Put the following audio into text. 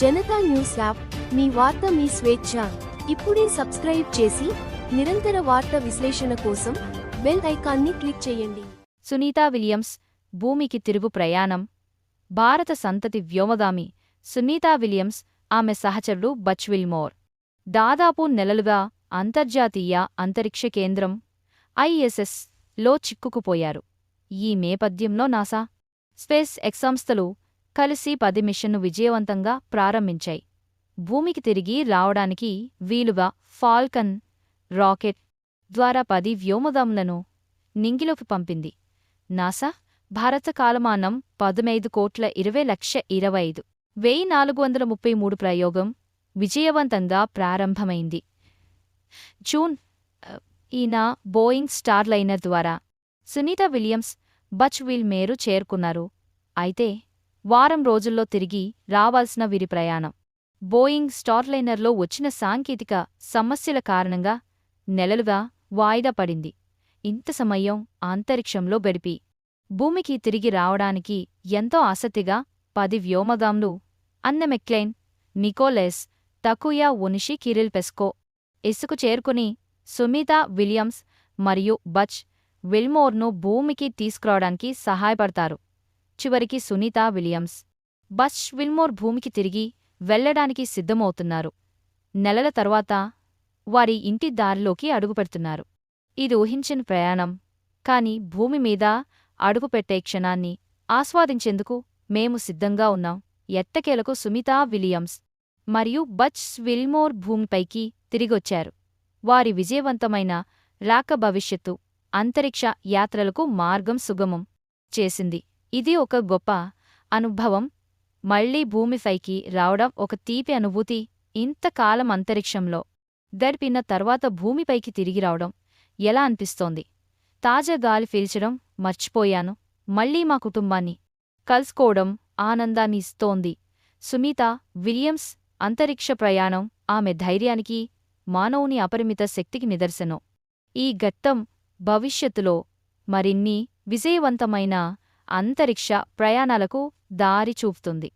Janata news app మీ వార్త మీ స్వేచ్ఛ. ఇప్పుడే సబ్స్క్రైబ్ చేసి నిరంతర వార్త విశ్లేషణ కోసం బెల్ ఐకాన్ని క్లిక్ చేయండి. సునీతా విలియమ్స్ భూమికి తిరుగు ప్రయాణం. భారత సంతతి వ్యోమగామి సునీతా విలియమ్స్ ఆమె సహచరుడు బచ్ విల్మోర్. దాదాపు నెలలుగా అంతర్జాతీయ అంతరిక్ష కేంద్రం ఐఎస్ఎస్లో చిక్కుకుపోయారు. ఈ నేపథ్యంలో నాసా స్పేస్ ఎక్స్ సంస్థలు కలిసి పది మిషన్ను విజయవంతంగా ప్రారంభించాయి. భూమికి తిరిగి రావడానికి వీలుగా ఫాల్కన్ రాకెట్ ద్వారా పది వ్యోమగాములను నింగిలోకి పంపింది. నాసా భారత కాలమానం పదునైదు కోట్ల ఇరవై లక్ష ఇరవై ఐదు వెయ్యి నాలుగు వందల ముప్పై మూడు ప్రయోగం విజయవంతంగా ప్రారంభమైంది. జూన్ ఈయన బోయింగ్ స్టార్లైనర్ ద్వారా సునీత విలియమ్స్ బచ్విల్ మేరు చేరుకున్నారు. అయితే వారం రోజుల్లో తిరిగి రావాల్సిన వీరి ప్రయాణం. బోయింగ్ స్టార్లైనర్లో వచ్చిన సాంకేతిక సమస్యల కారణంగా నెలలుగా వాయిదా పడింది. ఇంత సమయం అంతరిక్షంలో గడిపి భూమికి తిరిగి రావడానికి ఎంతో ఆసక్తిగా పది వ్యోమగాంలు Anne McClain Nichole Takuya Onishi Kirill Peskov ఇసుకు చేరుకుని సుమిత విలియమ్స్ మరియు బచ్ విల్మోర్ను భూమికి తీసుకురావడానికి సహాయపడతారు. చివరికి సునీత విలియమ్స్. బచ్ విల్మోర్ భూమికి తిరిగి వెళ్ళడానికి సిద్ధమవుతున్నారు. నెలల తరువాత వారి ఇంటి దారిలోకి అడుగుపెడుతున్నారు. ఇది ఊహించిన ప్రయాణం. కాని భూమి మీద అడుగుపెట్టే క్షణాన్ని ఆస్వాదించేందుకు మేము సిద్ధంగా ఉన్నాం. ఎట్టకేలకు సుమితా విలియమ్స్ మరియు బచ్ విల్మోర్ భూమిపైకి తిరిగొచ్చారు. వారి విజయవంతమైన రాక భవిష్యత్తు అంతరిక్ష యాత్రలకు మార్గం సుగమం చేసింది. ఇది ఒక గొప్ప అనుభవం. మళ్ళీ భూమిపైకి రావడం ఒక తీపి అనుభూతి. ఇంతకాలం అంతరిక్షంలో దర్పిన తర్వాత భూమిపైకి తిరిగి రావడం ఎలా అనిపిస్తోంది? తాజా గాలి పీల్చడం మర్చిపోయాను. మళ్ళీ మా కుటుంబాన్ని కలుసుకోవడం ఆనందాన్ని ఇస్తోంది. సునీత విలియమ్స్ అంతరిక్ష ప్రయాణం ఆమె ధైర్యానికి మానవుని అపరిమిత శక్తికి నిదర్శనం. ఈ ఘట్టం భవిష్యత్తులో మరిన్ని విజయవంతమైన అంతరిక్ష ప్రయాణాలకు దారి చూపుతుంది.